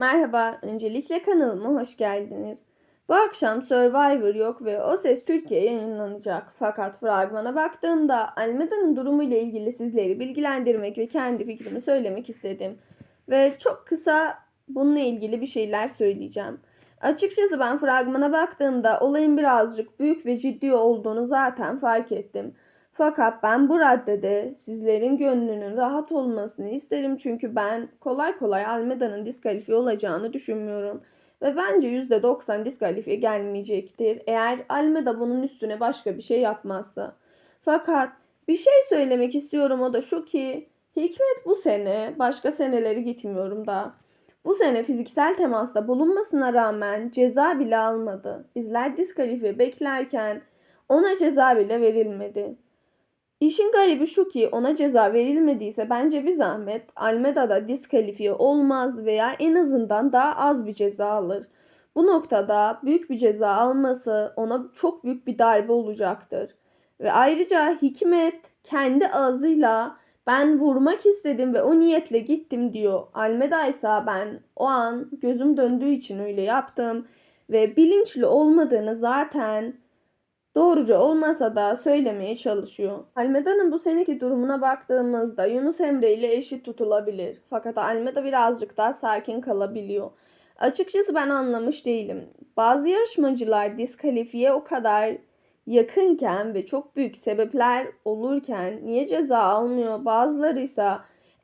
Merhaba, öncelikle kanalıma hoş geldiniz. Bu akşam Survivor yok ve O Ses Türkiye yayınlanacak. Fakat fragmana baktığımda Almeda'nın durumuyla ilgili sizleri bilgilendirmek ve kendi fikrimi söylemek istedim. Ve çok kısa bununla ilgili bir şeyler söyleyeceğim. Açıkçası ben fragmana baktığımda olayın birazcık büyük ve ciddi olduğunu zaten fark ettim. Fakat ben bu raddede sizlerin gönlünün rahat olmasını isterim çünkü ben kolay kolay Almeda'nın diskalifiye olacağını düşünmüyorum. Ve bence %90 diskalifiye gelmeyecektir eğer Almeda bunun üstüne başka bir şey yapmazsa. Fakat bir şey söylemek istiyorum o da şu ki Hikmet bu sene başka seneleri gitmiyorum da. Bu sene fiziksel temasta bulunmasına rağmen ceza bile almadı. Bizler diskalifiye beklerken ona ceza bile verilmedi. İşin garibi şu ki ona ceza verilmediyse bence bir zahmet Almeda'da diskalifiye olmaz veya en azından daha az bir ceza alır. Bu noktada büyük bir ceza alması ona çok büyük bir darbe olacaktır. Ve ayrıca Hikmet kendi ağzıyla ben vurmak istedim ve o niyetle gittim diyor. Almeda ise ben o an gözüm döndüğü için öyle yaptım ve bilinçli olmadığını zaten doğruca olmasa da söylemeye çalışıyor. Almeda'nın bu seneki durumuna baktığımızda Yunus Emre ile eşit tutulabilir. Fakat Almeda birazcık daha sakin kalabiliyor. Açıkçası ben anlamış değilim. Bazı yarışmacılar diskalifiye o kadar yakınken ve çok büyük sebepler olurken niye ceza almıyor? Bazıları ise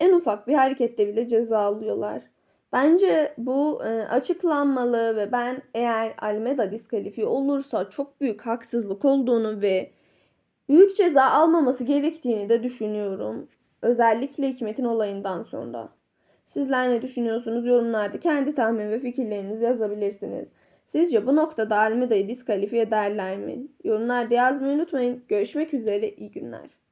en ufak bir harekette bile ceza alıyorlar. Bence bu e, açıklanmalı ve ben eğer Almeda diskalifiye olursa çok büyük haksızlık olduğunu ve büyük ceza almaması gerektiğini de düşünüyorum. Özellikle Hikmet'in olayından sonra. Sizler ne düşünüyorsunuz? Yorumlarda kendi tahmin ve fikirlerinizi yazabilirsiniz. Sizce bu noktada Almeda'yı diskalifiye ederler mi? Yorumlarda yazmayı unutmayın. Görüşmek üzere. İyi günler.